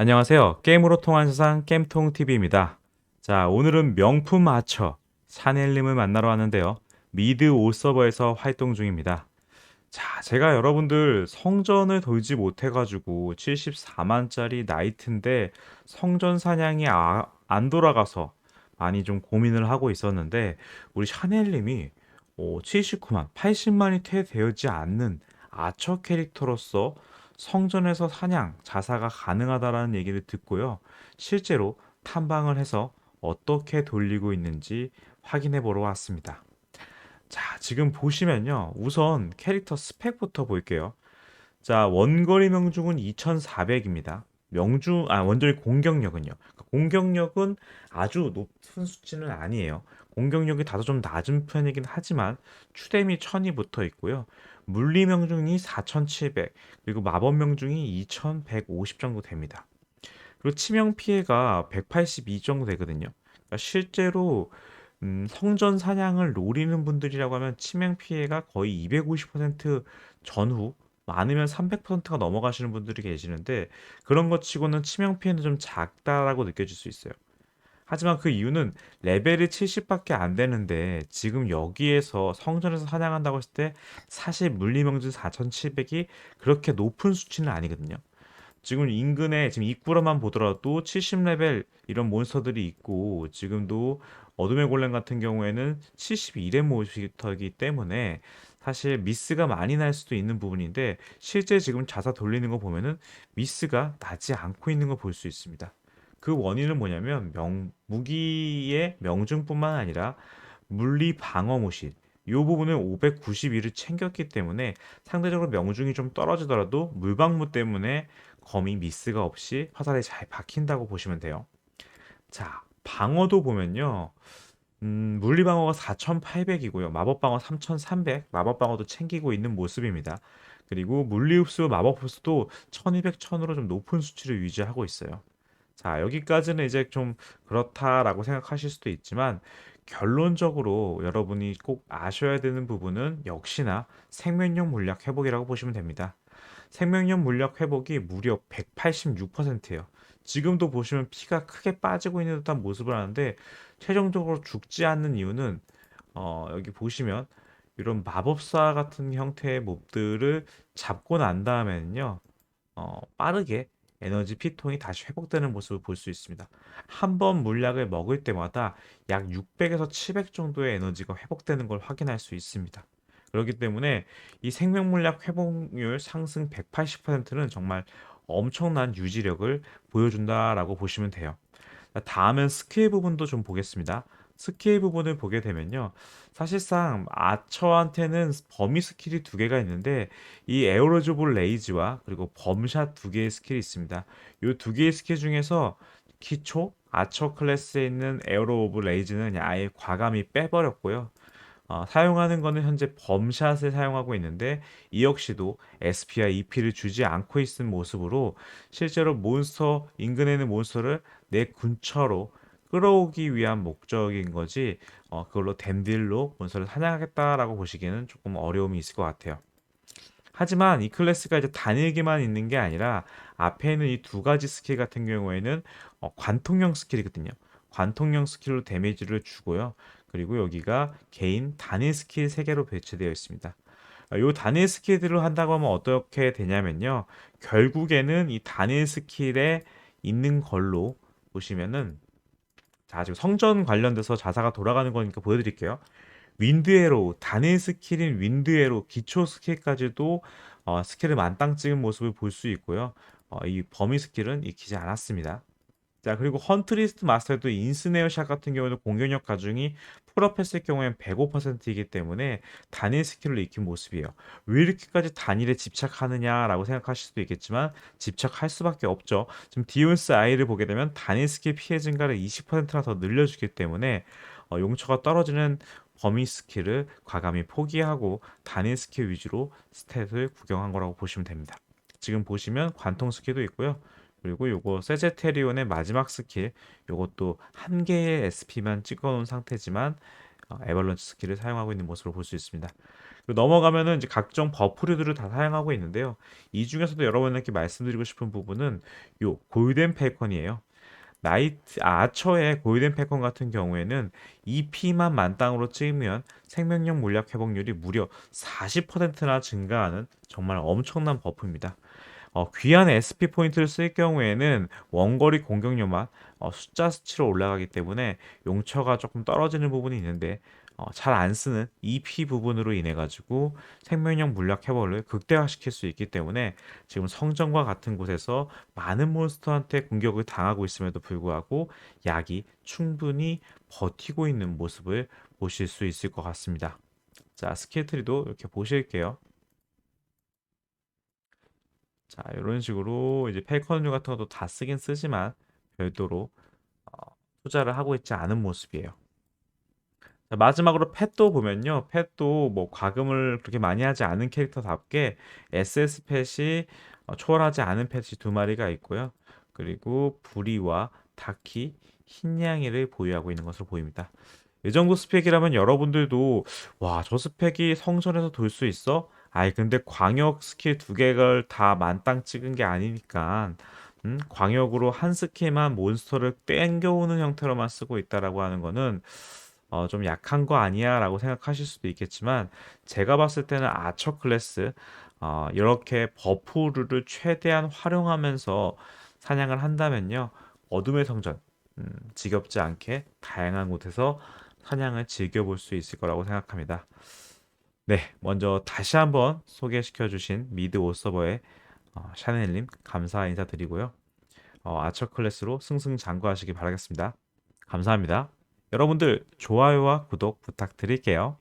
안녕하세요. 게임으로 통한 세상 게임통TV입니다. 자, 오늘은 명품 아처 샤넬님을 만나러 왔는데요. 미드 5 서버에서 활동 중입니다. 자, 제가 여러분들 성전을 돌지 못해가지고 74만짜리 나이트인데 성전 사냥이 아- 안 돌아가서 많이 좀 고민을 하고 있었는데 우리 샤넬님이 79만, 80만이 퇴되지 않는 아처 캐릭터로서 성전에서 사냥, 자사가 가능하다라는 얘기를 듣고요. 실제로 탐방을 해서 어떻게 돌리고 있는지 확인해 보러 왔습니다. 자, 지금 보시면요. 우선 캐릭터 스펙부터 볼게요. 자, 원거리 명중은 2400입니다. 명중, 아, 원거리 공격력은요. 그러니까 공격력은 아주 높은 수치는 아니에요. 공격력이 다소 좀 낮은 편이긴 하지만 추뎀이 1000이 붙어 있고요. 물리 명중이 4700, 그리고 마법 명중이 2150 정도 됩니다. 그리고 치명 피해가 182 정도 되거든요. 그러니까 실제로 음, 성전 사냥을 노리는 분들이라고 하면 치명 피해가 거의 250% 전후 많으면 300%가 넘어가시는 분들이 계시는데 그런 것 치고는 치명 피해는 좀 작다라고 느껴질 수 있어요. 하지만 그 이유는 레벨이 70밖에 안 되는데 지금 여기에서 성전에서 사냥한다고 했을 때 사실 물리명중 4700이 그렇게 높은 수치는 아니거든요. 지금 인근에 지금 입구로만 보더라도 70레벨 이런 몬스터들이 있고 지금도 어둠의 골렘 같은 경우에는 72렙 몬스터이기 때문에 사실 미스가 많이 날 수도 있는 부분인데 실제 지금 자사 돌리는 거 보면은 미스가 나지 않고 있는 거 볼 수 있습니다. 그 원인은 뭐냐면 명, 무기의 명중뿐만 아니라 물리 방어 모실 이 부분을 591을 챙겼기 때문에 상대적으로 명중이 좀 떨어지더라도 물방무 때문에 검이 미스가 없이 화살에 잘 박힌다고 보시면 돼요. 자, 방어도 보면요. 음, 물리 방어가 4,800이고요. 마법 방어 3,300. 마법 방어도 챙기고 있는 모습입니다. 그리고 물리 흡수, 마법 흡수도 1200, 1000으로 좀 높은 수치를 유지하고 있어요. 자, 여기까지는 이제 좀 그렇다라고 생각하실 수도 있지만 결론적으로 여러분이 꼭 아셔야 되는 부분은 역시나 생명력 물약 회복이라고 보시면 됩니다. 생명력 물약 회복이 무려 186%예요. 지금도 보시면 피가 크게 빠지고 있는 듯한 모습을 하는데 최종적으로 죽지 않는 이유는 어, 여기 보시면 이런 마법사 같은 형태의 몹들을 잡고 난 다음에는요 어, 빠르게 에너지 피통이 다시 회복되는 모습을 볼 수 있습니다. 한 번 물약을 먹을 때마다 약 600에서 700 정도의 에너지가 회복되는 걸 확인할 수 있습니다. 그렇기 때문에 이 생명물약 회복률 상승 180%는 정말 엄청난 유지력을 보여준다라고 보시면 돼요. 다음은 스킬 부분도 좀 보겠습니다. 스킬 부분을 보게 되면요. 사실상 아처한테는 범위 스킬이 두 개가 있는데 이 에어로즈 볼 레이즈와 그리고 범샷 두 개의 스킬이 있습니다. 이 두 개의 스킬 중에서 기초 아처 클래스에 있는 에어로 오브 레이즈는 아예 과감히 빼버렸고요. 어, 사용하는 거는 현재 범샷을 사용하고 있는데 이 역시도 SP와 EP를 주지 않고 있는 모습으로 실제로 몬스터 인근에 있는 몬스터를 내 근처로 끌어오기 위한 목적인 거지 어, 그걸로 댐딜로 몬스터를 사냥하겠다라고 보시기에는 조금 어려움이 있을 것 같아요. 하지만 이 클래스가 이제 단일기만 있는 게 아니라 앞에 있는 이 두 가지 스킬 같은 경우에는 어, 관통형 스킬이거든요. 관통형 스킬로 데미지를 주고요. 그리고 여기가 개인 단일 스킬 3개로 배치되어 있습니다. 이 단일 스킬들을 한다고 하면 어떻게 되냐면요. 결국에는 이 단일 스킬에 있는 걸로 보시면은 자, 지금 성전 관련돼서 자사가 돌아가는 거니까 보여드릴게요. 윈드에로, 단일 스킬인 윈드에로 기초 스킬까지도 어, 스킬을 만땅 찍은 모습을 볼 수 있고요. 어, 이 범위 스킬은 익히지 않았습니다. 자, 그리고 헌트리스트 마스터도 인스네어 샷 같은 경우는 공격력 가중이 풀업했을 경우엔 105%이기 때문에 단일 스킬을 익힌 모습이에요. 왜 이렇게까지 단일에 집착하느냐라고 생각하실 수도 있겠지만 집착할 수밖에 없죠. 지금 디온스 아이를 보게 되면 단일 스킬 피해 증가를 20%나 더 늘려주기 때문에 어, 용처가 떨어지는 범위 스킬을 과감히 포기하고 단일 스킬 위주로 스탯을 구경한 거라고 보시면 됩니다. 지금 보시면 관통 스킬도 있고요. 그리고 요거 세제테리온의 마지막 스킬 요것도 한 개의 SP만 찍어 놓은 상태지만 어, 에벌런치 스킬을 사용하고 있는 모습을 볼 수 있습니다. 넘어가면은 이제 각종 버프류들을 다 사용하고 있는데요. 이 중에서도 여러분에게 말씀드리고 싶은 부분은 요 골든 펠컨이에요. 나이트 아, 아처의 골든 펠컨 같은 경우에는 EP만 만땅으로 찍으면 생명력 물약 회복률이 무려 40%나 증가하는 정말 엄청난 버프입니다. 어, 귀한 SP 포인트를 쓸 경우에는 원거리 공격력만 어, 숫자 수치로 올라가기 때문에 용처가 조금 떨어지는 부분이 있는데 어, 잘 안 쓰는 EP 부분으로 인해 가지고 생명력 물약 회복을 극대화시킬 수 있기 때문에 지금 성전과 같은 곳에서 많은 몬스터한테 공격을 당하고 있음에도 불구하고 약이 충분히 버티고 있는 모습을 보실 수 있을 것 같습니다. 자, 스킬 트리도 이렇게 보실게요. 자, 이런 식으로 이제 펠컨류 같은 것도 다 쓰긴 쓰지만 별도로 어, 투자를 하고 있지 않은 모습이에요. 자, 마지막으로 펫도 보면요. 펫도 뭐 과금을 그렇게 많이 하지 않은 캐릭터답게 SS 펫이 어, 초월하지 않은 펫이 두 마리가 있고요. 그리고 부리와 다키, 흰냥이를 보유하고 있는 것으로 보입니다. 이 정도 스펙이라면 여러분들도 와, 저 스펙이 성전에서 돌 수 있어? 아이, 근데 광역 스킬 두 개를 다 만땅 찍은 게 아니니까 음, 광역으로 한 스킬만 몬스터를 땡겨오는 형태로만 쓰고 있다라고 하는 거는 어, 좀 약한 거 아니야 라고 생각하실 수도 있겠지만 제가 봤을 때는 아처 클래스 어, 이렇게 버프를 최대한 활용하면서 사냥을 한다면요 어둠의 성전 음, 지겹지 않게 다양한 곳에서 사냥을 즐겨볼 수 있을 거라고 생각합니다. 네, 먼저 다시 한번 소개시켜 주신 미드 오서버의 어, 샤넬님 감사 인사드리고요. 어, 아처 클래스로 승승장구하시기 바라겠습니다. 감사합니다. 여러분들 좋아요와 구독 부탁드릴게요.